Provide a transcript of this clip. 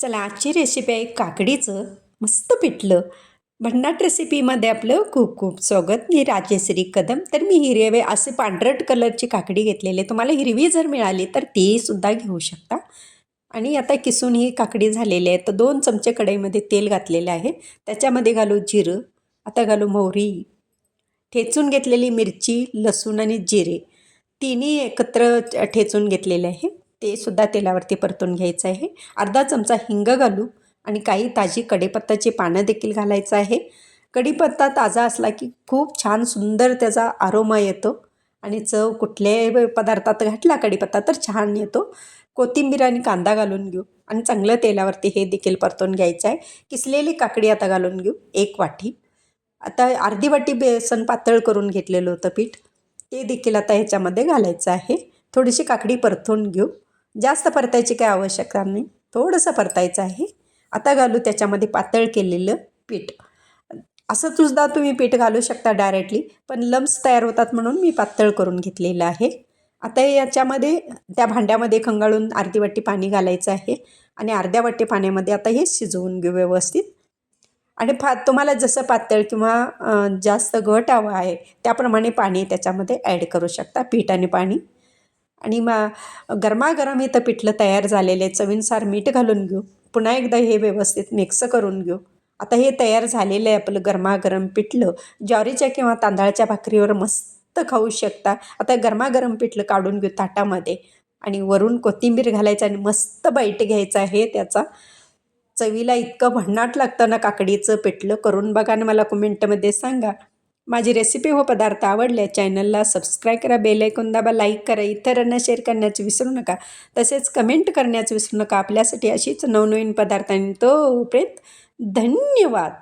चला आजची रेसिपी आहे काकडीचं. मस्त पिठलं. भन्नाट रेसिपीमध्ये आपलं खूप खूप स्वागत. मी राजेश्री कदम. तर मी हिरवे असे पांढरट कलरची काकडी घेतलेली आहे. तुम्हाला हिरवी जर मिळाली तर तीसुद्धा घेऊ शकता. आणि आता किसून ही काकडी झालेली आहे. तर दोन चमचे कढईमध्ये तेल घातलेलं आहे. त्याच्यामध्ये घालू जिरं. आता घालू मोहरी. ठेचून घेतलेली मिरची लसूण आणि जिरे. तिन्ही एकत्र ठेचून घेतलेले आहे. ते सुद्धा तेलावरती परतून घ्यायचं आहे. अर्धा चमचा हिंग घालू आणि काही ताजी कढीपत्ताची पानं देखील घालायचं आहे. कढीपत्ता ताजा असला की खूप छान सुंदर त्याचा आरोमा येतो आणि चव कुठल्याही पदार्थात घातला कढीपत्ता तर छान येतो. कोथिंबीर आणि कांदा घालून घेऊ आणि चांगलं तेलावरती हे देखील परतून घ्यायचं आहे. किसलेली काकडी आता घालून घेऊ एक वाटी. आता अर्धी वाटी बेसन पातळ करून घेतलेलं होतं पीठ. ते देखील आता ह्याच्यामध्ये घालायचं आहे. थोडीशी काकडी परतून घेऊ. जास्त परतायची काही आवश्यकता नाही. थोडंसं परतायचं आहे. आता घालू त्याच्यामध्ये पातळ केलेलं पीठ. असं सुद्धा तुम्ही पीठ घालू शकता डायरेक्टली पण लम्स तयार होतात म्हणून मी पातळ करून घेतलेलं आहे. आता याच्यामध्ये त्या भांड्यामध्ये खंगाळून अर्धी वाटी पाणी घालायचं आहे आणि अर्ध्या वाटी पाण्यामध्ये आता हे शिजवून घेऊ व्यवस्थित. आणि फा तुम्हाला जसं पातळ किंवा जास्त घट हवं आहे त्याप्रमाणे पाणी त्याच्यामध्ये ॲड करू शकता पीठ आणि पाणी. आणि मा गरमागरम इथं पिठलं तयार झालेलं आहे. चवीनुसार मीठ घालून घेऊ. पुन्हा एकदा हे व्यवस्थित मिक्स करून घेऊ. आता हे तयार झालेलं आहे आपलं गरमागरम पिठलं. ज्वारीच्या किंवा तांदळाच्या भाकरीवर मस्त खाऊ शकता. आता गरमागरम पिठलं काढून घेऊ ताटामध्ये. आणि वरून कोथिंबीर घालायचं आणि मस्त बाईट घ्यायचं आहे त्याचा. चवीला इतकं भन्नाट लागतं ना काकडीचं पिठलं. करून बघा आणि मला कमेंटमध्ये सांगा. माझी रेसिपी हो पदार्थ आवडले चॅनलला सबस्क्राईब करा बेल ऐकून दाबा लाईक करा इतरांना शेअर करण्याचं विसरू नका. तसेच कमेंट करण्याचं विसरू नका. आपल्यासाठी अशीच नवनवीन पदार्थांनी तोपर्यंत धन्यवाद!